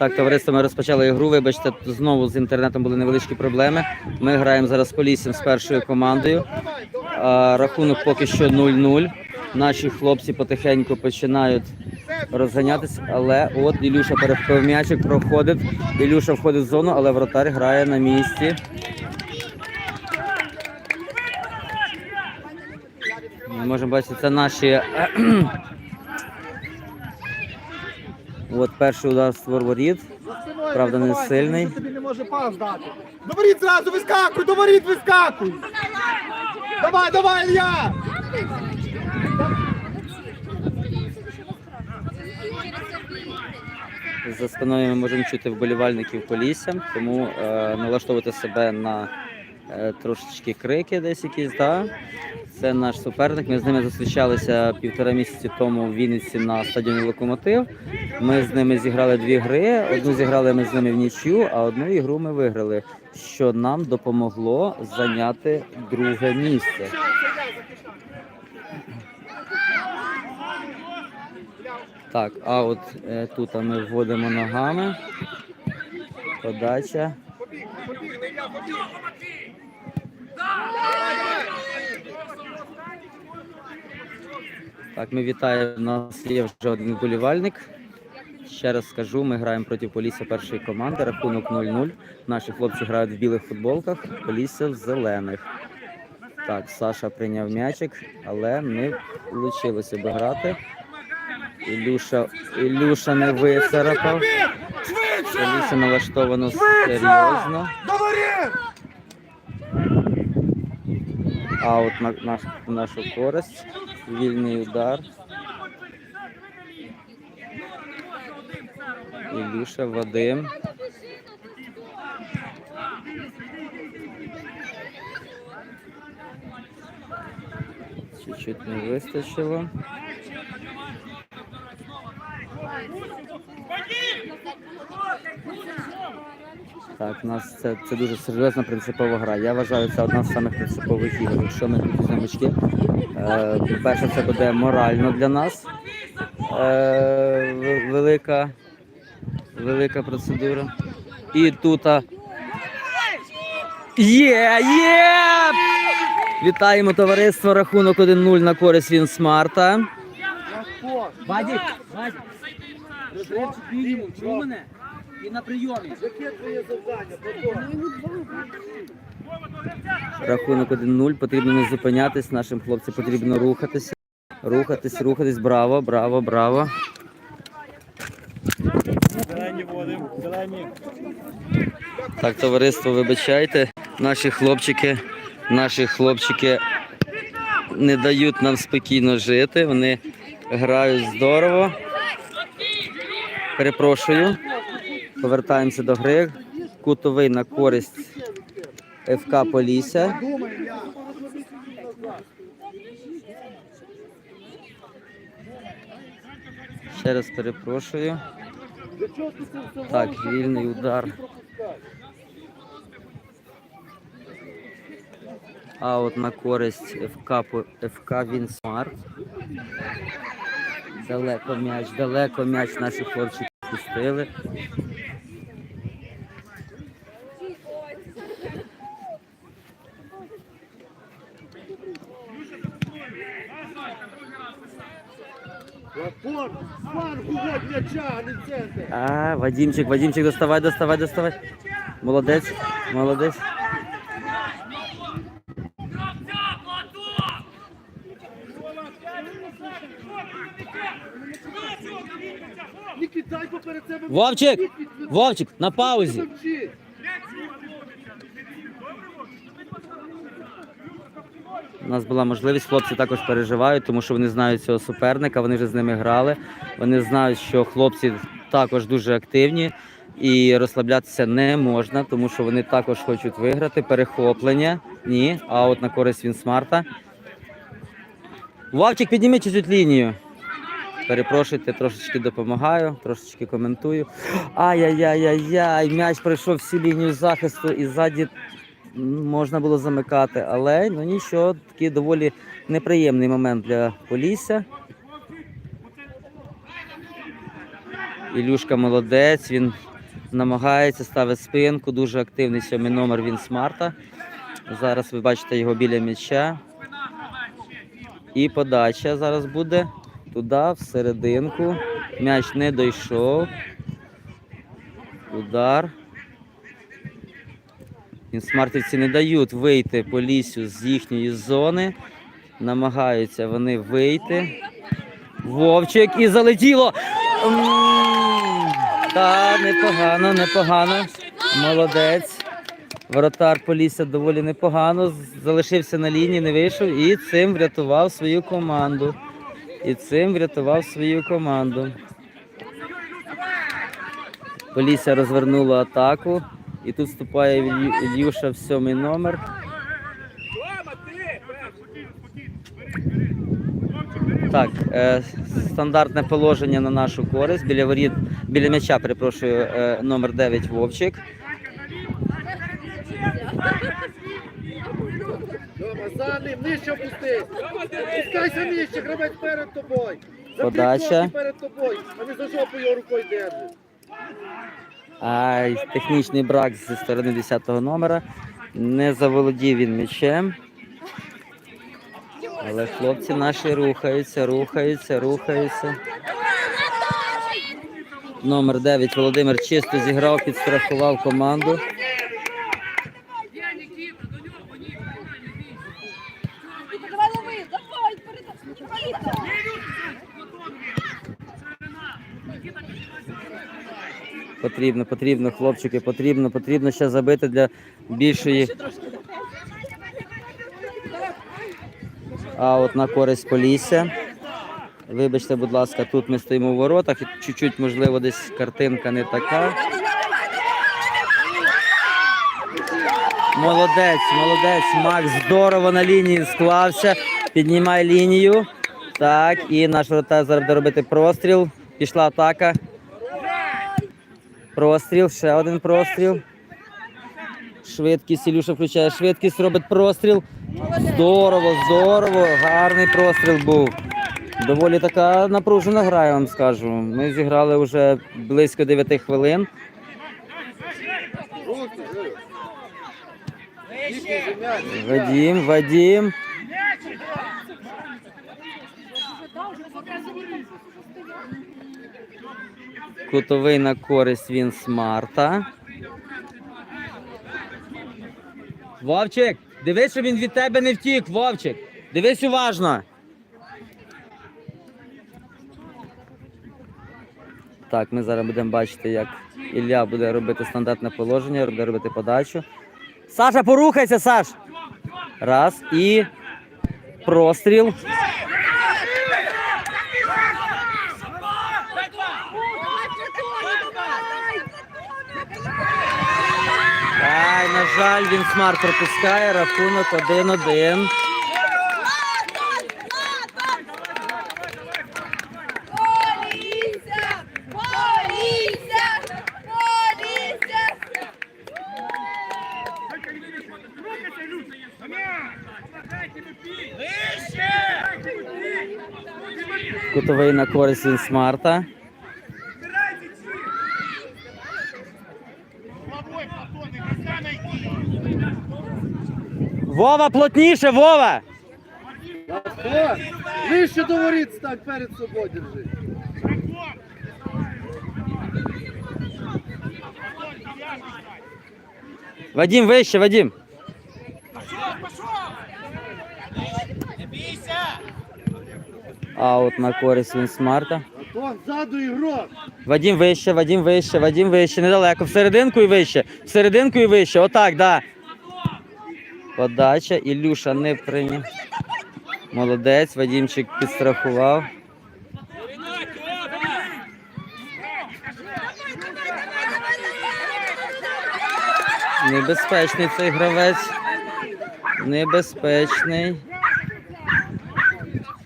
Так, товариство, ми розпочали ігру. Вибачте, знову з інтернетом були невеличкі проблеми. Ми граємо зараз з Поліссям з першою командою. Рахунок поки що 0-0. Наші хлопці потихеньку починають розганятися, але от Ілюша перехопив м'ячик, проходить. Ілюша входить в зону, але вратар грає на місці. Ми можемо бачити, це наші. От перший удар створ воріт. Правда, не сильний. Тобі не може пас дати. До воріт зразу вискакуй, до воріт вискакуй. Давай, давай, Ілля! За спиною ми можемо чути вболівальників Полісся, тому е, налаштовувати себе на трошечки крики десь якісь. Да? Це наш суперник. Ми з ними зустрічалися півтора місяці тому в Вінниці на стадіоні Локомотив. Ми з ними зіграли дві гри. Одну зіграли ми з ними в нічю, а одну ігру ми виграли, що нам допомогло зайняти друге місце. Так, а от е, тут ми вводимо ногами. Подача. Так, ми вітаємо. У нас є вже один вболівальник. Ще раз скажу, ми граємо проти Полісся першої команди. Рахунок 0-0. Наші хлопці грають в білих футболках, Полісся в зелених. Так, Саша прийняв м'ячик, але не вийшло обіграти. Ілюша, Ілюша не висарапав. Полісся налаштовано серйозно. До! А от на, наш, нашу користь. Вільний удар. Ілюша, Вадим. Чуть-чуть не вистачило. Так, у нас це, це дуже серйозна принципова гра. Я вважаю, це одна з самих принципових ігор. Якщо ми візьмемо очки, е, по-перше, це буде морально для нас. Е, велика, велика процедура. І тут. Є, є! Вітаємо товариство. Рахунок 1-0 на користь він смарта. Мінімум, чув мене? І на прийомі. Яке твоє завдання? Рахунок 1-0. Потрібно не зупинятись. Нашим хлопцям потрібно рухатися. Рухатись, рухатись. Браво, браво, браво. Зелені водим, зелені. Так, товариство, вибачайте. Наші хлопчики, наші хлопчики не дають нам спокійно жити. Вони грають здорово. Перепрошую. Повертаємося до гри. Кутовий на користь ФК Полісся. Ще раз перепрошую. Так, вільний удар. А от на користь ФК, ФК Вінсмарт. Далеко м'яч, далеко м'яч наші хлопчики пустили. А Вадимчик, Вадимчик, доставай, доставай, доставай. Молодець, молодець. Вовчик! Вовчик, на паузі. Вовчик! У нас була можливість, хлопці також переживають, тому що вони знають цього суперника, вони вже з ними грали. Вони знають, що хлопці також дуже активні і розслаблятися не можна, тому що вони також хочуть виграти. Перехоплення. Ні, а от на користь він смарта. Вовчик, підніми чуть лінію. Перепрошуйте, трошечки допомагаю, трошечки коментую. Ай-яй-яй-яй-яй, м'яч пройшов всю лінію захисту і ззаді можна було замикати, але ну нічого, такий доволі неприємний момент для Полісся. Ілюшка молодець, він намагається ставить спинку. Дуже активний сьомий номер він смарта. Зараз ви бачите його біля м'яча. І подача зараз буде туди, всерединку. М'яч не дійшов. Удар. Інсмартівці не дають вийти по лісю з їхньої зони. Намагаються вони вийти. Вовчик і залетіло. Та, непогано, непогано. Молодець. Воротар Полісся доволі непогано. Залишився на лінії, не вийшов і цим врятував свою команду. І цим врятував свою команду. Полісся розвернула атаку. І тут вступає Ілюша в сьомий номер. Так, е, стандартне положення на нашу користь. Біля воріт, біля м'яча, перепрошую, е, номер 9 Вовчик. За ним, нижче опустись. Опускайся нижче, гравець перед тобою. Подача. перед тобою, а не за жопу його рукою держиш. й технічний брак зі сторони 10 номера. Не заволодів він м'ячем. Але хлопці наші рухаються, рухаються, рухаються. Номер 9 Володимир чисто зіграв, підстрахував команду. Давай лови, давай, передай. Потрібно, потрібно, хлопчики, потрібно, потрібно ще забити для більшої. А от на користь Полісся. Вибачте, будь ласка, тут ми стоїмо в воротах. Чуть-чуть, можливо, десь картинка не така. Молодець, молодець. Макс здорово на лінії склався. Піднімай лінію. Так, і наш вратар зараз буде робити простріл. Пішла атака. Простріл, ще один простріл. Швидкість, Ілюша включає швидкість, робить простріл. Здорово, здорово, гарний простріл був. Доволі така напружена гра, я вам скажу. Ми зіграли вже близько 9 хвилин. Вадім, Вадім. Кутовий на користь він смарта. Вовчик, дивись, щоб він від тебе не втік, Вовчик. Дивись уважно. Так, ми зараз будемо бачити, як Ілля буде робити стандартне положення, буде робити подачу. Саша, порухайся, Саш. Раз і простріл. Ай, на жаль, він смарт пропускає рахунок 1-1. Поліця! Поліця! Поліця! Кутовий на користь він Вова, плотніше, Вова! Нижче до воріт стань, перед собою держи. Вадим, вище, Вадим. Аут на користь він смарта. Антон, ззаду ігрок. Вадим вище, Вадим вище, Вадим вище, недалеко. Всерединку і вище. Всерединку і вище. Отак, да. Подача. Ілюша не прийняв. Молодець, Вадимчик підстрахував. Небезпечний цей гравець. Небезпечний.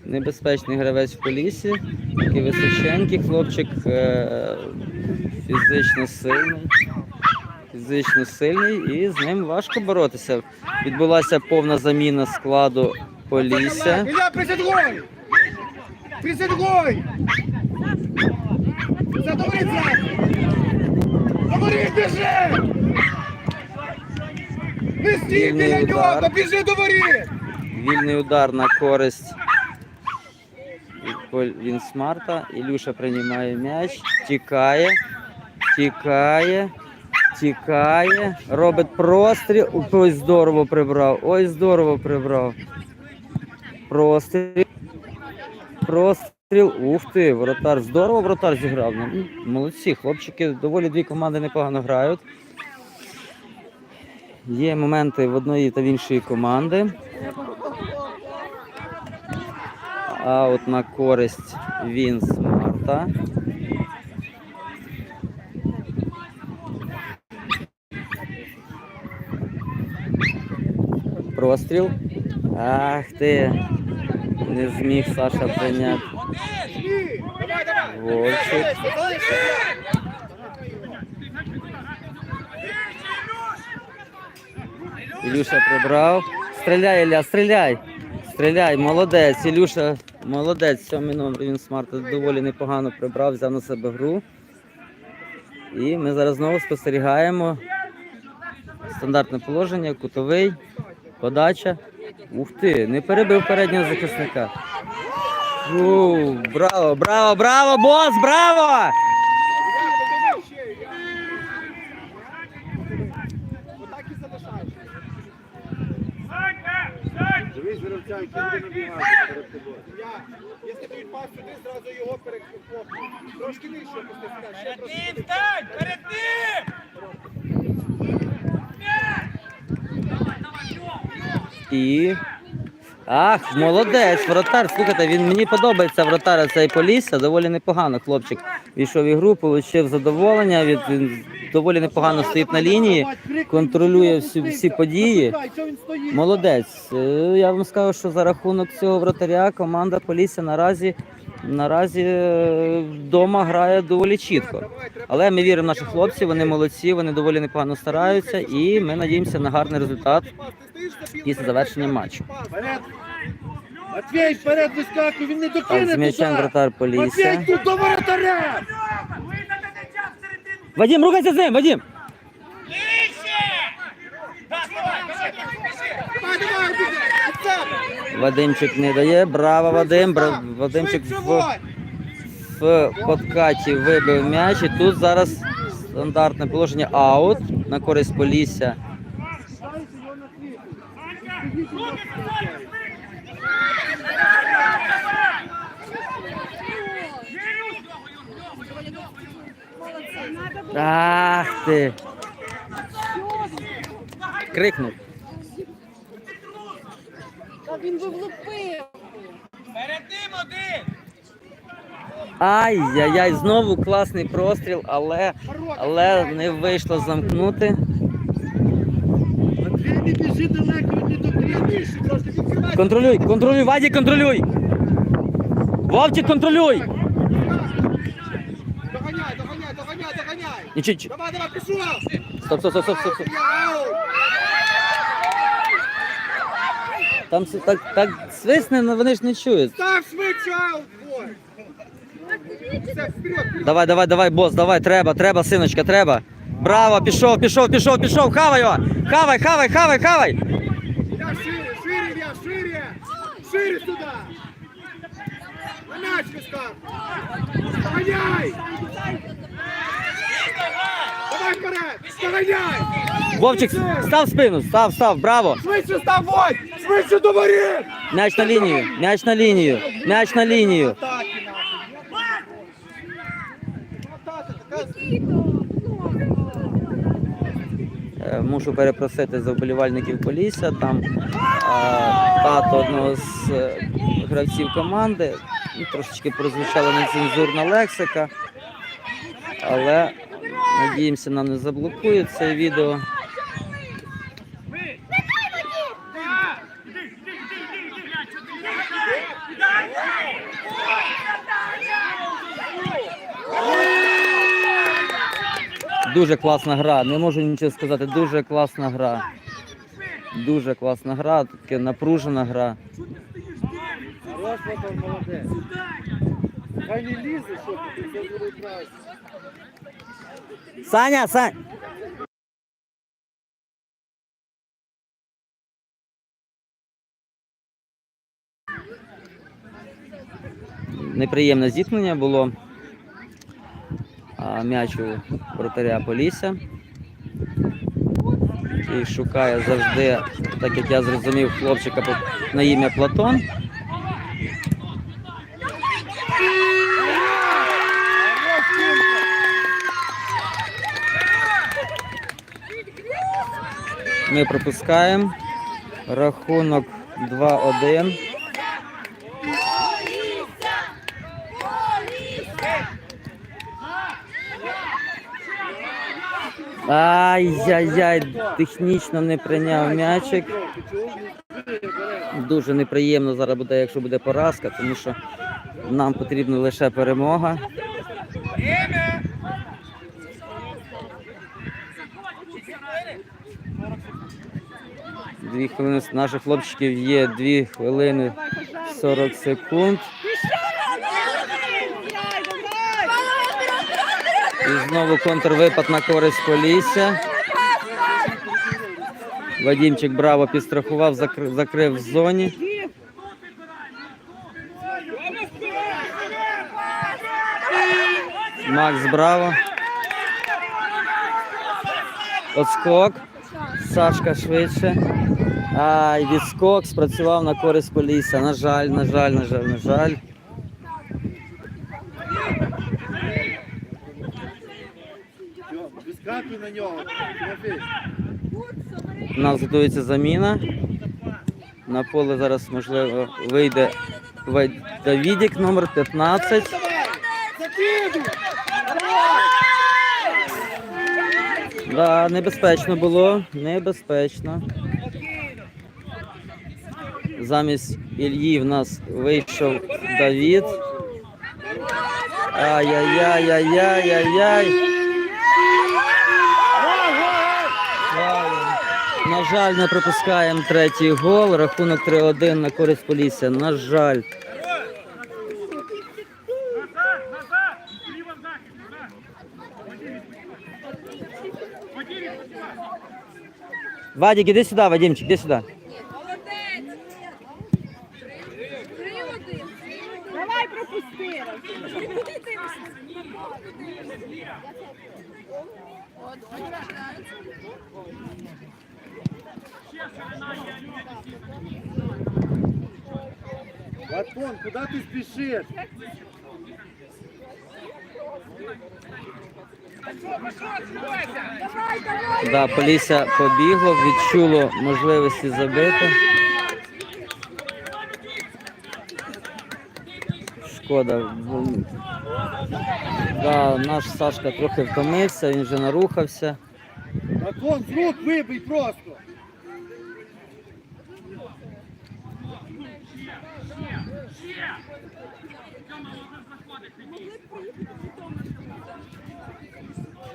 Небезпечний гравець в полісі. Такий височенький хлопчик. е, Фізично сильний. Фізично сильний і з ним важко боротися. Відбулася повна заміна складу Полісся. Не стій біля нього, біжи до воріт! Вільний удар на користь Вінсмарта. Ілюша приймає м'яч, тікає, тікає, тікає, робить простріл. Ой, здорово прибрав. Ой, здорово прибрав. Простріл. Простріл. Ух ти, воротар. Здорово воротар зіграв. Ну, Молодці, хлопчики доволі дві команди непогано грають. Є моменти в одної та в іншої команди. А от на користь Вінс Марта. Простріл. Ах ти. Не зміг Саша прийняти. Залишся! Ілюша прибрав. Стріляй, Ілля, стріляй. Стріляй, молодець. Ілюша, молодець. Сьомий номер він смарт доволі непогано прибрав, взяв на себе гру. І ми зараз знову спостерігаємо. Стандартне положення, кутовий, подача. Ух ти, не перебив переднього захисника. Фу, браво, браво, браво, бос, браво! Отак і залишаєш. Дивись, Веревця, який перед тобою. Якщо дають пас сюди, зразу його перехоплюй. Трошки нижче опустися. Ще трошки нижче. І. Ах, молодець, вратар. Слухайте, він мені подобається вратар цей Полісся. Доволі непогано. Хлопчик війшов в ігру, отримав задоволення. Від він доволі непогано стоїть на лінії, контролює всі, всі події. Молодець. Е, Я вам скажу, що за рахунок цього вратаря команда Полісся наразі наразі е, вдома грає доволі чітко. Але ми віримо в наших хлопців, вони молодці, вони доволі непогано стараються, і ми надіємося на гарний результат після завершення матчу. Матвій, вперед вискакуй, він не докине з м'ячем вратар Полісся. Матвій, тут до воротаря! Вадим, рухайся з ним, Вадим! Давай, давай, біжи! Від себе! Вадимчик не дає. Браво, Вадим. Вадимчик в, в подкаті вибив м'яч. І тут зараз стандартне положення аут на користь Полісся. Ах ти! Крикнув. Він би влупив. Ай-яй-яй, знову класний простріл, але, але не вийшло замкнути. Матвій, не біжи далеко, не докине нижче відкривай! Контролюй, контролюй, Ваді, контролюй! Вовчик, контролюй! Доганяй, доганяй, доганяй, доганяй! Нічого. Давай, давай, пішов! Стоп, стоп, стоп, стоп, стоп. стоп. Там с- так, так свисне, але вони ж не чують. Став! Все, вперед, вперед! Давай, давай, давай, бос, давай, треба, треба, синочка, треба. Браво, пішов, пішов, пішов, пішов, хавай його! Хавай, хавай, хавай, хавай! Я шире, шире, я шире! Шире сюда! На мяч, Вискар! Доганяй! Давай вперед! Доганяй! Вовчик, став спину, став, став, браво! Швидше став! Швидше до воріт! М'яч на лінію, м'яч на лінію, м'яч на лінію. Е, Мушу перепросити за вболівальників Полісся. Там тато одного з е, гравців команди. Ну, Трошечки прозвучала нецензурна лексика. Але надіємося, нам не заблокують це відео. Дуже класна гра, не можу нічого сказати. Дуже класна гра. Дуже класна гра, таке напружена гра. Хорош, молодець. Хай не лізе, що ти, це зробив краще. Саня, Сань! Неприємне зіткнення було. А, М'яч у вратаря Полісся. І шукає завжди, так як я зрозумів, хлопчика на ім'я Платон. Ми пропускаємо. Рахунок 2-1. Ай-яй-яй, технічно не прийняв м'ячик. Дуже неприємно зараз буде, якщо буде поразка, тому що нам потрібна лише перемога. Дві хвилини наших хлопчиків є 2 хвилини 40 секунд. І знову контрвипад на користь Полісся. Вадімчик браво підстрахував, закр- закрив в зоні. Макс браво. Отскок. Сашка швидше. Ай, відскок спрацював на користь Полісся. На жаль, на жаль, на жаль, на жаль. Вискакуй на нього. У нас готується заміна. На поле зараз, можливо, вийде Давідік номер 15. Да, небезпечно було, небезпечно. Замість Ільї в нас вийшов Давід. Ай-яй-яй-яй-яй-яй-яй. На жаль, не пропускаємо третій гол. Рахунок 3-1 на користь Полісся. На жаль. Вадик, іди сюди, Вадимчик, іди сюди. Батон, куди ти спішиш? Да, Полісся побігло, відчуло можливості забити. Шкода. Да, наш Сашка трохи втомився, він вже нарухався. Батон, з рук вибий просто.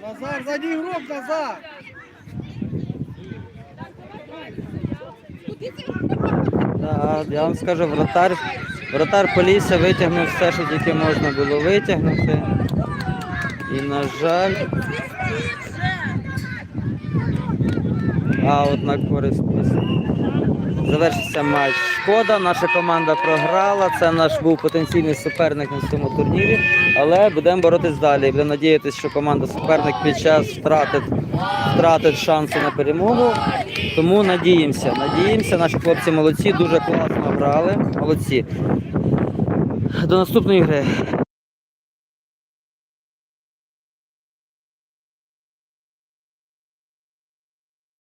Назар, задній гроб, Назар! Да, я вам скажу, вратар, вратар Полісся витягнув все, що тільки можна було витягнути. І, на жаль, аут на користь Завершився матч. Шкода, наша команда програла. Це наш був потенційний суперник на цьому турнірі. Але будемо боротись далі. Будемо надіятися, що команда суперник під час втратить, втратить шанси на перемогу. Тому надіємося. Надіємося, наші хлопці молодці, дуже класно грали. Молодці. До наступної гри.